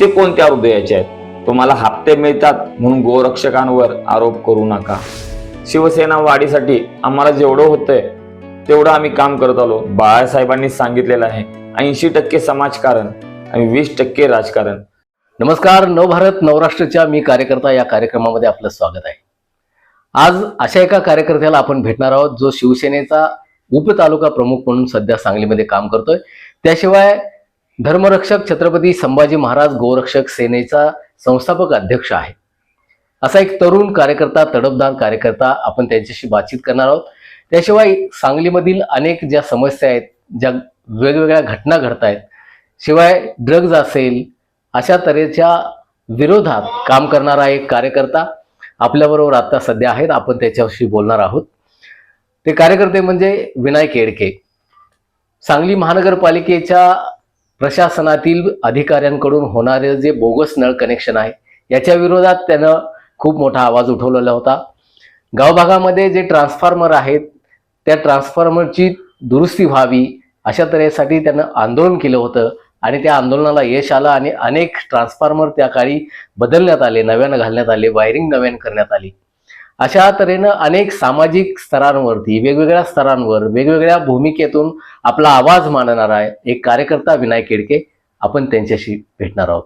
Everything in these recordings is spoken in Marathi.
ते कोणत्या हृदयाचे आहेत? तुम्हाला हप्ते मिळतात म्हणून गोरक्षकांवर आरोप करू नका. शिवसेना वाढीसाठी आम्हाला जेवढं होतंय तेवढं आम्ही काम करत आलो. बाळासाहेबांनी सांगितलेलं आहे ऐंशी टक्के समाजकारण आणि वीस टक्के राजकारण. नमस्कार नवभारत नवराष्ट्रच्या मी कार्यकर्ता या कार्यक्रमामध्ये आपलं स्वागत आहे. आज अशा एका कार्यकर्त्याला आपण भेटणार आहोत जो शिवसेनेचा उपतालुका प्रमुख म्हणून सध्या सांगलीमध्ये काम करतोय. त्याशिवाय धर्मरक्षक छत्रपती संभाजी महाराज गोरक्षक सेनेचा संस्थापक अध्यक्ष आहे. असा एक तरुण कार्यकर्ता तडफदार कार्यकर्ता आपण त्यांच्याशी बातचीत करणार आहोत. त्याशिवाय सांगलीमधील अनेक ज्या समस्या आहेत ज्या वेगवेगळ्या घटना घडत आहेत शिवाय ड्रग्ज असेल अशा तऱ्हेच्या विरोधात काम करणारा एक कार्यकर्ता आपल्याबरोबर आता सध्या आहेत. आपण त्याच्याशी बोलणार आहोत. ते कार्यकर्ते म्हणजे विनायक येडके. सांगली महानगरपालिकेच्या प्रशासनातील अधिकाऱ्यांकडून होणारे जे बोगस नळ कनेक्शन आहे याच्या विरोधात त्यानं खूप मोठा आवाज उठवलेला होता. गावभागामध्ये जे ट्रान्सफॉर्मर आहेत त्या ट्रान्सफॉर्मरची दुरुस्ती व्हावी अशा तऱ्हेसाठी त्यानं आंदोलन केलं होतं आणि त्या आंदोलनाला यश आलं आणि अनेक ट्रान्सफॉर्मर त्या काळी बदलण्यात आले नव्यानं घालण्यात आले वायरिंग नव्यानं करण्यात आली. अशा तऱ्हेनं अनेक सामाजिक स्तरांवरती वेगवेगळ्या स्तरांवर वेगवेगळ्या भूमिकेतून आपला आवाज मांडणारा आहे एक कार्यकर्ता विनायक केडके आपण त्यांच्याशी भेटणार आहोत.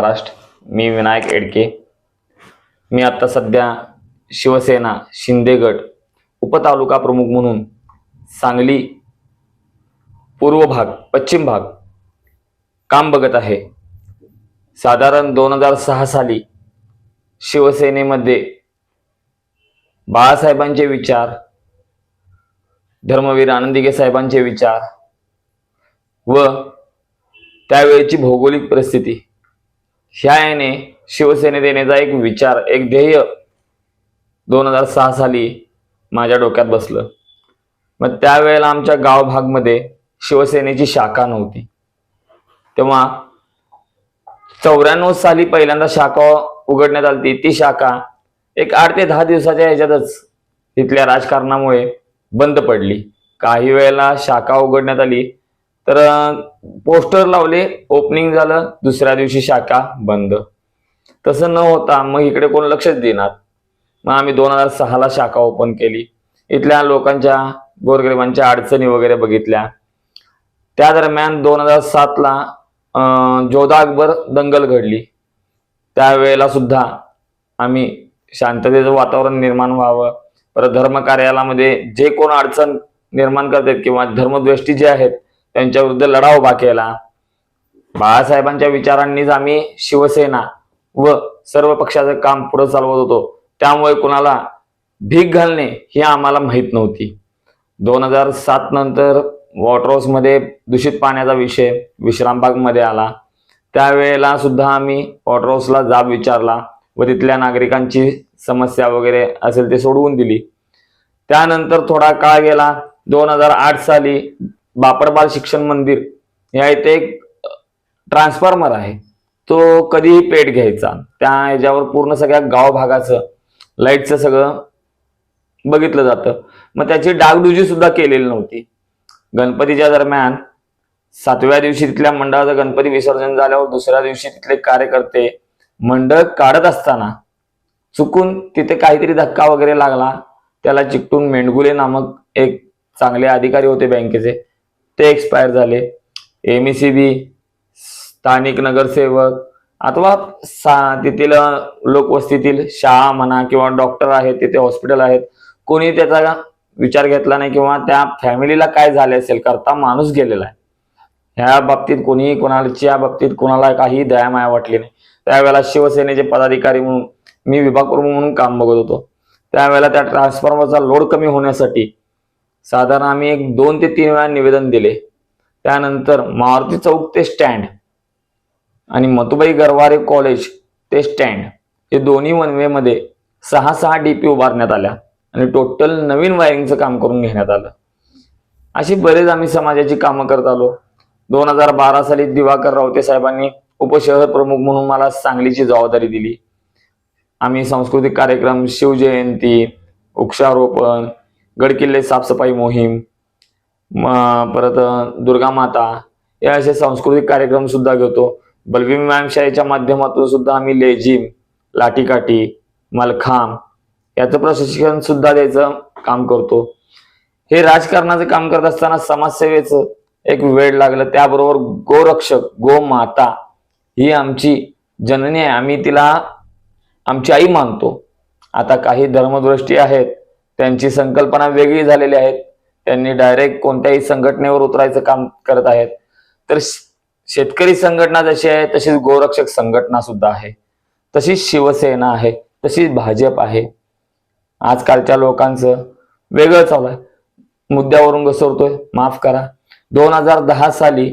महाराष्ट्र. मी विनायक एडके. मी आता सध्या शिवसेना शिंदेगड उपतालुका प्रमुख म्हणून सांगली पूर्व भाग पश्चिम भाग काम बघत आहे. साधारण दोन हजार सहा साली शिवसेनेमध्ये बाळासाहेबांचे विचार धर्मवीर आनंदिगे साहेबांचे विचार व त्यावेळची भौगोलिक परिस्थिती. ह्या याने शिवसेनेत येण्याचा एक विचार एक ध्येय दोन हजार सहा साली माझ्या डोक्यात बसलं. मग त्यावेळेला आमच्या गाव भागमध्ये शिवसेनेची शाखा नव्हती. तेव्हा चौऱ्याण्णव साली पहिल्यांदा शाखा उघडण्यात आली ती शाखा एक आठ ते दहा दिवसाच्या ह्याच्यातच तिथल्या राजकारणामुळे बंद पडली. काही वेळेला शाखा उघडण्यात आली. तर पोस्टर लावले ओपनिंग झालं दुसऱ्या दिवशी शाखा बंद. तसं न होता मग इकडे कोण लक्षच देणार. मग आम्ही दोन हजार सहाला शाखा ओपन केली. इथल्या लोकांच्या गोरगरिबांच्या अडचणी वगैरे बघितल्या. त्या दरम्यान दोन हजार सातला जोधा अकबर दंगल घडली. त्यावेळेला सुद्धा आम्ही शांततेचं वातावरण निर्माण व्हावं. परत धर्म कार्यालयामध्ये जे कोण अडचण निर्माण करतात किंवा धर्मद्वेष्टी जे आहेत त्यांच्या विरुद्ध लढा उभा केला. बाळासाहेबांच्या विचारांनीच आम्ही शिवसेना व सर्व पक्षाचं काम पुढे चालवत होतो. त्यामुळे कुणाला भीक घालणे ही आम्हाला माहीत नव्हती. दोन हजार सात नंतर वॉटर हाऊसमध्ये दूषित पाण्याचा विषय विश्रामबागमध्ये आला. त्यावेळेला सुद्धा आम्ही वॉटर हाऊसला जाब विचारला व तिथल्या नागरिकांची समस्या वगैरे असेल ते सोडवून दिली. त्यानंतर थोडा काळ गेला. दोन हजार आठ साली बापडपाल शिक्षण मंदिर या इथे एक ट्रान्सफॉर्मर आहे. तो कधीही पेट घ्यायचा. त्या ह्याच्यावर पूर्ण सगळ्या गाव भागाचं लाईटचं सगळं बघितलं जातं. मग त्याची डागडुजी सुद्धा केलेली नव्हती. गणपतीच्या दरम्यान सातव्या दिवशी तिथल्या मंडळाचं गणपती विसर्जन झाल्यावर दुसऱ्या दिवशी तिथले कार्यकर्ते मंडळ काढत असताना चुकून तिथे काहीतरी धक्का वगैरे लागला. त्याला चिकटून मेंढगुले नामक एक चांगले अधिकारी होते बँकेचे. ते एक्सपायर झाले. एम ई सी बी स्थानिक नगरसेवक अथवा सा तेथील लोकवस्तीतील शाळा म्हणा किंवा डॉक्टर आहेत तिथे हॉस्पिटल आहेत. कोणी त्याचा विचार घेतला नाही किंवा त्या फॅमिलीला काय झाले असेल करता माणूस गेलेला आहे. ह्या बाबतीत कोणीही कोणाच्या बाबतीत कोणाला काही दयामाया वाटली नाही. त्यावेळेला शिवसेनेचे पदाधिकारी म्हणून मी विभाग प्रमुख म्हणून काम बघत होतो. त्यावेळेला त्या ट्रान्सफॉर्मरचा लोड कमी होण्यासाठी साधारण आम्ही एक दोन ते तीन वेळा निवेदन दिले. त्यानंतर मारुती चौक ते स्टँड आणि मतुबाई गरवारे कॉलेज ते स्टँड हे दोन्ही वनवेमध्ये सहा सहा डीपी उभारण्यात आल्या आणि टोटल नवीन वायरिंगचं काम करून घेण्यात आलं. अशी बरेच आम्ही समाजाची कामं करत आलो. दोन हजार बारा साली दिवाकर रावते साहेबांनी उपशहर प्रमुख म्हणून मला सांगलीची जबाबदारी दिली. आम्ही सांस्कृतिक कार्यक्रम शिवजयंती वृक्षारोपण गडकिल्ले साफसफाई मोहीम परत दुर्गा माता या असे सांस्कृतिक कार्यक्रम सुद्धा घेतो. बलवी व्यायामशाळेच्या माध्यमातून सुद्धा आम्ही लेझिम लाठीकाठी मलखांब याचं प्रशिक्षण सुद्धा द्यायचं काम करतो. हे राजकारणाचं काम करत असताना समाजसेवेचं एक वेळ लागलं. त्याबरोबर गोरक्षक गोमाता ही आमची जननी आहे. आम्ही तिला आमची आई मानतो. आता काही धर्मदृष्टी आहेत. त्यांची संकल्पना वेगळी झालेली आहेत. त्यांनी डायरेक्ट कोणत्याही संघटनेवर उतरायचं काम करत आहेत. तर शेतकरी संघटना जशी आहे तशीच गोरक्षक संघटना सुद्धा आहे. तशीच शिवसेना आहे तशीच भाजप आहे. आजकालच्या लोकांचं वेगळं चालू आहे. मुद्द्यावरून घसरतोय माफ करा. दोन हजार दहा साली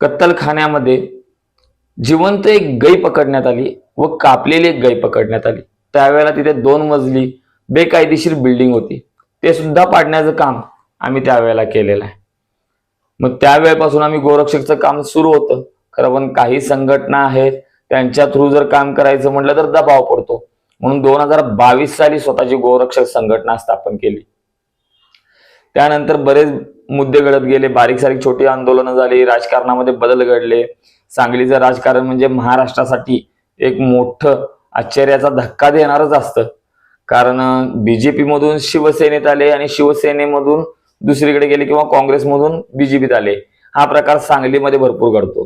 कत्तलखान्यामध्ये जिवंत एक गाय पकडण्यात आली व कापलेली एक गाय पकडण्यात आली. त्यावेळेला तिथे दोन मजली बेकायदेशीर बिल्डिंग होती. ते सुद्धा पाडण्याचं काम आम्ही त्यावेळेला केलेलं आहे. मग त्यावेळेपासून आम्ही गोरक्षकचं काम सुरू होतं. खरं पण काही संघटना आहेत त्यांच्या थ्रू जर काम करायचं म्हटलं तर दबाव पडतो. म्हणून दोन हजार बावीस साली स्वतःची गोरक्षक संघटना स्थापन केली. त्यानंतर बरेच मुद्दे घडत गेले. बारीक सारीक छोटी आंदोलनं झाली राजकारणामध्ये बदल घडले. सांगलीचं राजकारण म्हणजे महाराष्ट्रासाठी एक मोठं आश्चर्याचा धक्का देणारच असतं. कारण बीजेपीमधून शिवसेनेत आले आणि शिवसेनेमधून दुसरीकडे गेले किंवा काँग्रेसमधून बीजेपीत आले हा प्रकार सांगलीमध्ये भरपूर घडतो.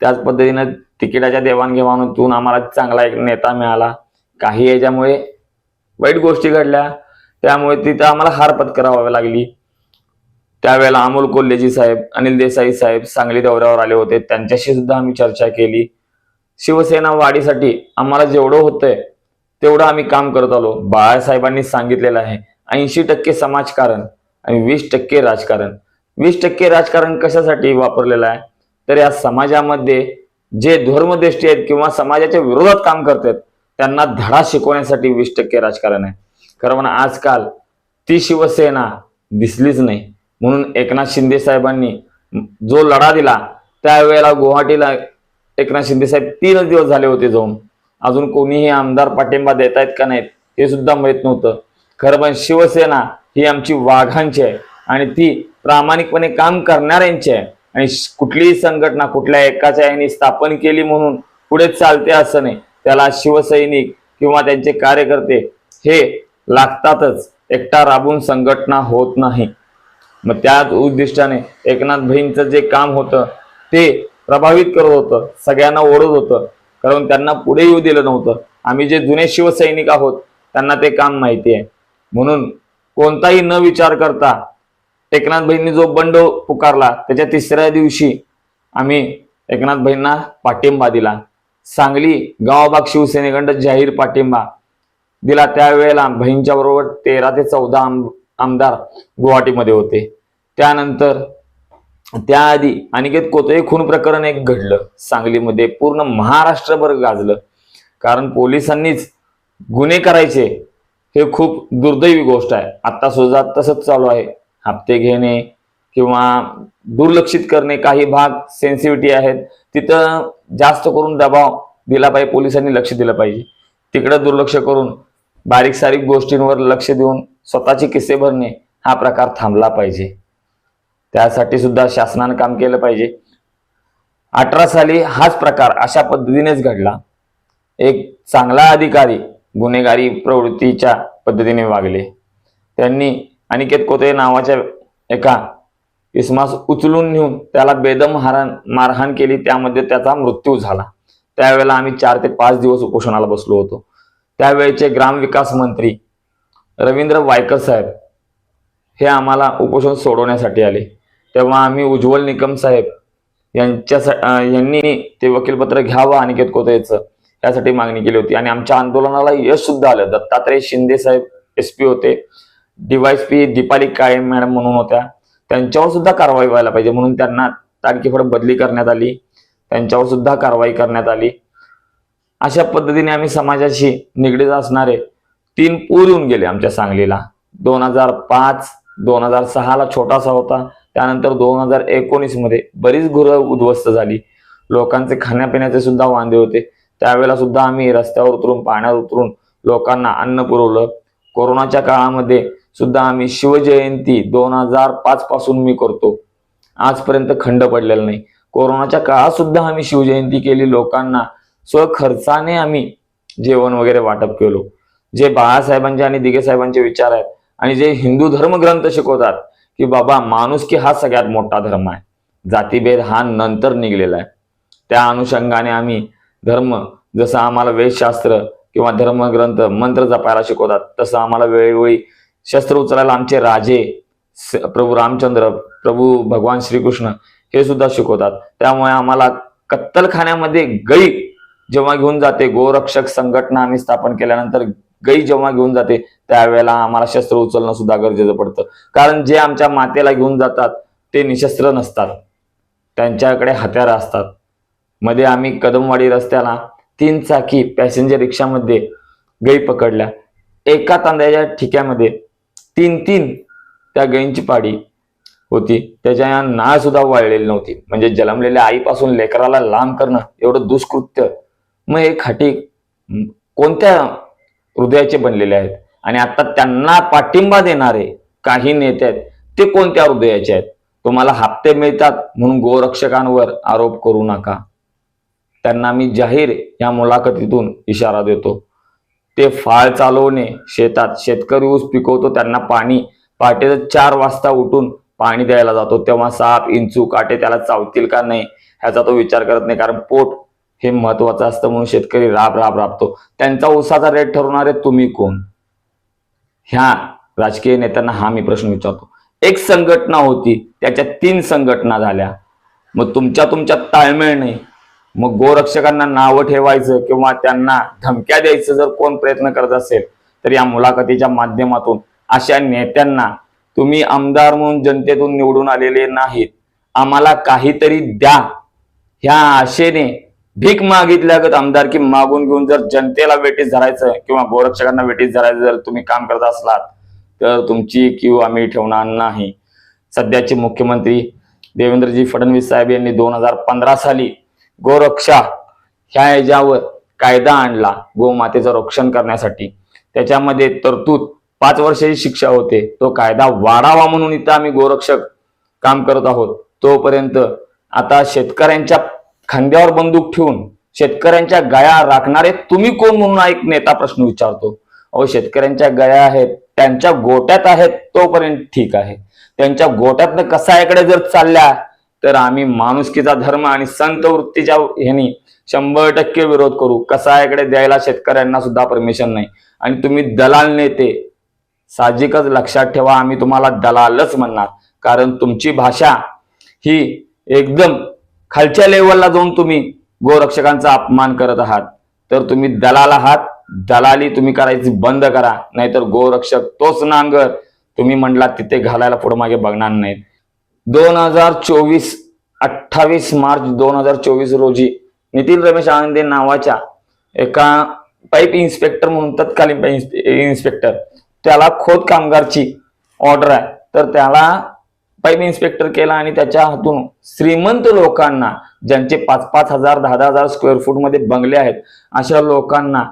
त्याच पद्धतीनं तिकिटाच्या देवाणघेवाणीतून आम्हाला चांगला एक नेता मिळाला. काही याच्यामुळे वाईट गोष्टी घडल्या. त्यामुळे तिथं आम्हाला हार पत्करावी लागली. त्यावेळेला अमोल कोल्हेजी साहेब अनिल देसाई साहेब सांगली दौऱ्यावर आले होते. त्यांच्याशी सुद्धा आम्ही चर्चा केली. शिवसेना वाढीसाठी आम्हाला जेवढं होतंय तेवढं आम्ही काम करत आलो. बाळासाहेबांनी सांगितलेलं आहे ऐंशी टक्के समाजकारण आणि वीस टक्के राजकारण. वीस टक्के राजकारण कशासाठी वापरलेलं आहे? तर या समाजामध्ये जे धर्मदृष्टी आहेत किंवा समाजाच्या विरोधात काम करतात त्यांना धडा शिकवण्यासाठी वीस टक्के राजकारण आहे. खरं म्हणा आजकाल ती शिवसेना दिसलीच नाही. म्हणून एकनाथ शिंदे साहेबांनी जो लढा दिला त्यावेळेला गुवाहाटीला एकनाथ शिंदे साहेब तीनच दिवस झाले होते जाऊन. अजून कोणीही आमदार पाठिंबा देत आहेत का नाहीत हे सुद्धा माहीत नव्हतं. खरं पण शिवसेना ही आमची वाघांची आहे आणि ती प्रामाणिकपणे काम करणाऱ्यांची आहे. आणि कुठलीही संघटना कुठल्या एकाच्या यांनी स्थापन केली म्हणून पुढे चालते असं नाही. त्याला शिवसैनिक किंवा त्यांचे कार्यकर्ते हे लागतातच. एकटा राबून संघटना होत नाही. मग त्याच उद्दिष्टाने एकनाथ भाईंचं जे काम होतं ते प्रभावित करत होतं. सगळ्यांना ओढत होतं. कारण त्यांना पुढे येऊ दिलं नव्हतं. आम्ही जे जुने शिवसैनिक आहोत त्यांना ते काम माहिती आहे. म्हणून कोणताही न विचार करता एकनाथ भाईंनी जो बंड पुकारला त्याच्या तिसऱ्या दिवशी आम्ही एकनाथ भाईंना पाठिंबा दिला. सांगली गावाबाग शिवसेनेकडं जाहीर पाठिंबा दिला. त्यावेळेला बहीणच्या बरोबर तेरा ते चौदा आम आमदार गुवाहाटीमध्ये होते. त्यानंतर त्याआधी अनिकेत कोतळे खून प्रकरण एक घडलं. सांगलीमध्ये पूर्ण महाराष्ट्रभर गाजलं. कारण पोलिसांनीच गुन्हे करायचे हे खूप दुर्दैवी गोष्ट आहे. आता सुद्धा तसंच चालू आहे. हप्ते घेणे किंवा दुर्लक्षित करणे काही भाग सेन्सिटिव्हिटी आहेत. तिथं जास्त करून दबाव दिला पाहिजे पोलिसांनी लक्ष दिलं पाहिजे. तिकडं दुर्लक्ष करून बारीक सारीक गोष्टींवर लक्ष देऊन स्वतःचे किस्से भरणे हा प्रकार थांबला पाहिजे. त्यासाठी सुद्धा शासनानं काम केलं पाहिजे. अठरा साली हाच प्रकार अशा पद्धतीनेच घडला. एक चांगला अधिकारी गुन्हेगारी प्रवृत्तीच्या पद्धतीने वागले. त्यांनी अनिकेत कोते नावाच्या एका इसमास उचलून नेऊन त्याला बेदम हारण मारहाण केली. त्यामध्ये त्याचा मृत्यू झाला. त्यावेळेला आम्ही चार ते पाच दिवस उपोषणाला बसलो होतो. त्यावेळेचे ग्रामविकास मंत्री रवींद्र वायकर साहेब हे आम्हाला उपोषण सोडवण्यासाठी आले. तेव्हा आम्ही उज्ज्वल निकम साहेब यांच्या यांनी ते वकीलपत्र घ्यावं अनिकेत कोतेचं यासाठी मागणी केली होती. आणि आमच्या आंदोलनाला यश सुद्धा आलं. दत्तात्रय शिंदे साहेब एस पी होते. डीवायसपी दीपाली काळे मॅडम म्हणून होत्या. त्यांच्यावर सुद्धा कारवाई व्हायला पाहिजे म्हणून त्यांना तारखेकडे बदली करण्यात आली. त्यांच्यावर सुद्धा कारवाई करण्यात आली. अशा पद्धतीने आम्ही समाजाशी निगडीत असणारे तीन पूर येऊन गेले आमच्या सांगलीला. दोन हजार पाच दोन हजार सहाला छोटासा होता. त्यानंतर दोन हजार एकोणीसमध्ये बरीच घरं उद्ध्वस्त झाली. लोकांचे खाण्यापिण्याचे सुद्धा वांदे होते. त्यावेळेला सुद्धा आम्ही रस्त्यावर उतरून पाण्यात उतरून लोकांना अन्न पुरवलं. कोरोनाच्या काळामध्ये सुद्धा आम्ही शिवजयंती दोन हजार पाच पासून मी करतो. आजपर्यंत खंड पडलेला नाही. कोरोनाच्या काळात सुद्धा आम्ही शिवजयंती केली. लोकांना स्वखर्चाने आम्ही जेवण वगैरे वाटप केलो. जे बाळासाहेबांचे आणि दिगे साहेबांचे विचार आहेत आणि जे हिंदू धर्मग्रंथ शिकवतात की बाबा माणुसकी हा सगळ्यात मोठा धर्म आहे. जातीभेद हा नंतर निघलेला आहे. त्या अनुषंगाने आम्ही धर्म जसं आम्हाला वेदशास्त्र किंवा धर्मग्रंथ मंत्र जपायला शिकवतात तसं आम्हाला वेळोवेळी शस्त्र उचलायला आमचे राजे स- प्रभू रामचंद्र प्रभू भगवान श्रीकृष्ण हे सुद्धा शिकवतात. त्यामुळे आम्हाला कत्तलखान्यामध्ये गई जेव्हा घेऊन जाते गोरक्षक संघटना आम्ही स्थापन केल्यानंतर गई जेव्हा घेऊन जाते त्यावेळेला आम्हाला शस्त्र उचलणं सुद्धा गरजेचं पडतं. कारण जे आमच्या मातेला घेऊन जातात ते निशस्त्र नसतात. त्यांच्याकडे हत्यारं असतात. मध्ये आम्ही कदमवाडी रस्त्याला तीन चाकी पॅसेंजर रिक्षामध्ये गई पकडल्या. एका तांदळाच्या ठिक्यामध्ये तीन तीन त्या गायींची पाडी होती. त्याच्या या नाळ सुद्धा वाळलेली नव्हती. म्हणजे जन्मलेल्या आईपासून लेकराला लांब करणं एवढं दुष्कृत्य. मग हे खाटी कोणत्या हृदयाचे बनलेले आहेत. आणि आता त्यांना पाठिंबा देणारे काही नेते आहेत ते कोणत्या हृदयाचे आहेत? तुम्हाला हप्ते मिळतात म्हणून गोरक्षकांवर आरोप करू नका. त्यांना मी जाहीर या मुलाखतीतून इशारा देतो. ते फाळ चालवणे शेतात शेतकरी ऊस पिकवतो त्यांना पाणी पहाटेचं चार वाजता उठून पाणी द्यायला जातो. तेव्हा साप इंचू काटे त्याला चावतील का नाही ह्याचा तो विचार करत नाही कारण पोट हे महत्वाचं असतं म्हणून शेतकरी राब राब राबतो. त्यांचा ऊसाचा रेट ठरवणारे तुम्ही कोण? ह्या राजकीय नेत्यांना हा मी प्रश्न विचारतो. एक संघटना होती त्याच्या तीन संघटना झाल्या. मग तुमच्या तुमच्यात ताळमेळ नाही मग गोरक्षकांना नावं ठेवायचं किंवा त्यांना धमक्या द्यायचं जर कोण प्रयत्न करत असेल तर या मुलाखतीच्या माध्यमातून अशा नेत्यांना तुम्ही आमदार म्हणून जनतेतून निवडून आलेले नाहीत. आम्हाला काहीतरी द्या. ह्या आशेने भीक मागितल्यागत आमदारकी मागून घेऊन जर जनतेला वेटीस धरायचं किंवा गोरक्षकांना वेटीस धरायचं जर तुम्ही काम करत असलात तर तुमची क्यू आम्ही ठेवणार नाही. सध्याचे मुख्यमंत्री देवेंद्रजी फडणवीस साहेब यांनी दोन हजार पंधरा साली गोरक्षा ह्या याच्यावर कायदा आणला गोमातेचं रक्षण करण्यासाठी. त्याच्यामध्ये तरतूद पाच वर्षाची शिक्षा होते. तो कायदा वाढावा म्हणून इथं आम्ही गोरक्षक काम करत आहोत. तोपर्यंत आता शेतकऱ्यांच्या खांद्यावर बंदूक ठेवून शेतकऱ्यांच्या गया राखणारे तुम्ही कोण म्हणून एक नेता प्रश्न विचारतो? अहो शेतकऱ्यांच्या गया आहेत त्यांच्या गोट्यात आहेत तोपर्यंत ठीक आहे. त्यांच्या गोट्यातनं कसायाकडे जर चालल्या तर आम्ही माणुसकीचा धर्म आणि संत वृत्तीच्या ह्यानी शंभर टक्के विरोध करू. कसायाकडे द्यायला शेतकऱ्यांना सुद्धा परमिशन नाही. आणि तुम्ही दलाल नेते साहजिकच लक्षात ठेवा आम्ही तुम्हाला दलालच म्हणणार. कारण तुमची भाषा ही एकदम खालच्या लेवलला जाऊन तुम्ही गोरक्षकांचा अपमान करत आहात तर तुम्ही दलाल आहात. दलाली तुम्ही करायची बंद करा नाहीतर गोरक्षक तोच नांगर तुम्ही म्हणला तिथे घालायला पुढे मागे बघणार नाहीत. दोन हजार चोवीस अठ्ठावीस मार्च दोन हजार चोवीस रोजी नितीन रमेश आनंदे नावाच्या एका पाईप इन्स्पेक्टर म्हणून तत्कालीन पाईप इन्स्पेक्टर त्याला खोद कामगारची ऑर्डर आहे. तर त्याला पाईप इन्स्पेक्टर केला आणि त्याच्या हातून श्रीमंत लोकांना ज्यांचे पाच पाच हजार दहा दहा हजार स्क्वेअर फूटमध्ये बंगले आहेत अशा लोकांना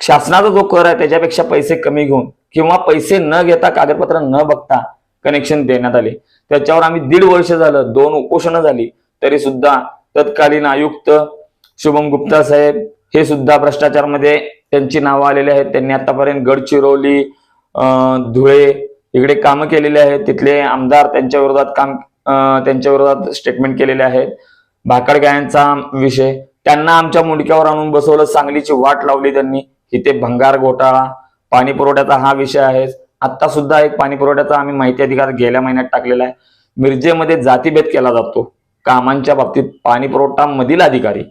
शासनाचा जो कर आहे त्याच्यापेक्षा पैसे कमी घेऊन किंवा पैसे न घेता कागदपत्र न बघता कनेक्शन देण्यात आले. त्याच्यावर आम्ही दीड वर्ष झालं दोन उपोषणं झाली तरी सुद्धा तत्कालीन आयुक्त शुभम गुप्ता साहेब हे सुद्धा भ्रष्टाचारमध्ये त्यांची नावं आलेली आहेत. त्यांनी आतापर्यंत गडचिरोली धुळे इकडे कामं केलेली आहेत. तिथले आमदार त्यांच्या विरोधात काम त्यांच्या विरोधात स्टेटमेंट केलेले आहेत. भाकड गायांचा विषय. त्यांना आमच्या मुंडक्यावर आणून बसवलं सांगलीची वाट लावली त्यांनी. इथे भंगार घोटाळा पाणी पुरवठ्याचा हा विषय आहे. आता सुद्धा एक पाणी पुरवठ्याचा आम्ही माहिती अधिकार गेल्या महिन्यात टाकलेला आहे. मिरजेमध्ये जातीभेद केला जातो. कामांच्या बाबतीत पाणी पुरवठा मधील अधिकारी.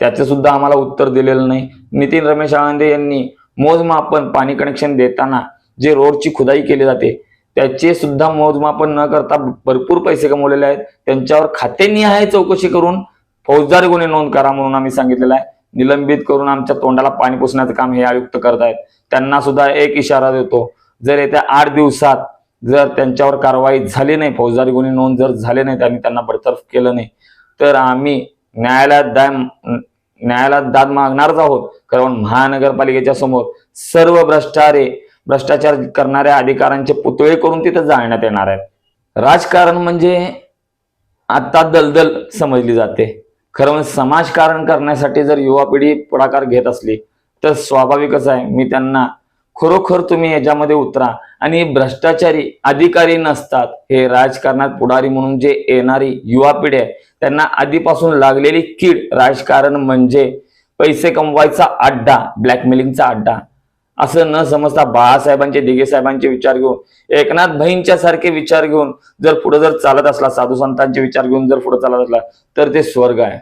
त्याचे सुद्धा आम्हाला उत्तर दिलेलं नाही. नितीन रमेश आळंदे यांनी मोजमापन पाणी कनेक्शन देताना जे रोडची खुदाई केली जाते त्याचे सुद्धा मोजमापन न करता भरपूर पैसे कमवलेले आहेत. त्यांच्यावर खातेनिहाय चौकशी करून फौजदारी गुन्हे नोंद करा म्हणून आम्ही सांगितलेलं आहे. निलंबित करून आमच्या तोंडाला पाणी पुसण्याचं काम हे आयुक्त करतायत. त्यांना सुद्धा एक इशारा देतो जर येत्या आठ दिवसात जर त्यांच्यावर कारवाई झाली नाही फौजदारी गुन्हे नोंद जर झाले नाही आणि त्यांना बडतर्फ केलं नाही तर आम्ही न्यायालयात दाय न्यायालयात दाद मागणारच आहोत. कारण महानगरपालिकेच्या समोर सर्व भ्रष्टारे भ्रष्टाचार करणाऱ्या अधिकाऱ्यांचे पुतळे करून तिथं जाळण्यात येणार आहेत. राजकारण म्हणजे आता दलदल समजली जाते. खरं म्हणजे समाजकारण करण्यासाठी जर युवा पिढी पुढाकार घेत असली तर स्वाभाविकच आहे मी त्यांना खरोखर तुम्ही याच्यामध्ये उतरा. आणि भ्रष्टाचारी अधिकारी नसतात हे राजकारणात पुढारी म्हणून जे येणारी युवा पिढी आहे त्यांना आधीपासून लागलेली कीड राजकारण म्हणजे पैसे कमवायचा अड्डा ब्लॅकमेलिंगचा अड्डा. असं न समजता बाळासाहेबांचे दिघे साहेबांचे विचार घेऊन एकनाथ भाईंच्या सारखे विचार घेऊन जर पुढे जर चालत असला साधू संतांचे विचार घेऊन जर पुढे चालत असला तर ते स्वर्ग आहे.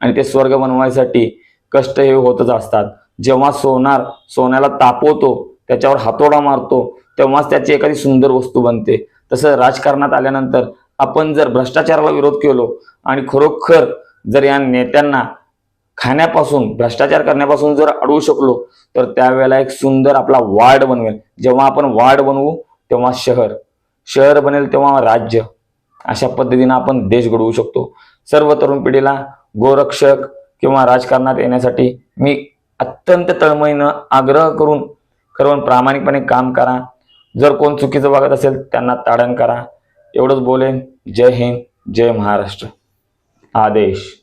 आणि ते स्वर्ग बनवायसाठी कष्ट हे होतच असतात. जेव्हा सोनार सोन्याला तापवतो त्याच्यावर हातोडा मारतो तेव्हाच त्याची एखादी सुंदर वस्तू बनते. तसं राजकारणात आल्यानंतर आपण जर भ्रष्टाचाराला विरोध केलो आणि खरोखर जर या नेत्यांना खाण्यापासून भ्रष्टाचार करण्यापासून जर अडवू शकलो तर त्यावेळेला एक सुंदर आपला वार्ड बनवेल. जेव्हा आपण वार्ड बनवू तेव्हा शहर. शहर बनेल तेव्हा राज्य. अशा पद्धतीनं आपण देश घडवू शकतो. सर्व तरुण पिढीला गोरक्षक किंवा राजकारणात येण्यासाठी मी अत्यंत तळमळीनं आग्रह करून करून प्रामाणिकपणे काम करा. जर कोण चुकीचं वागत असेल त्यांना ताडण करा. एवढंच बोलेन. जय हिंद जय महाराष्ट्र. आदेश.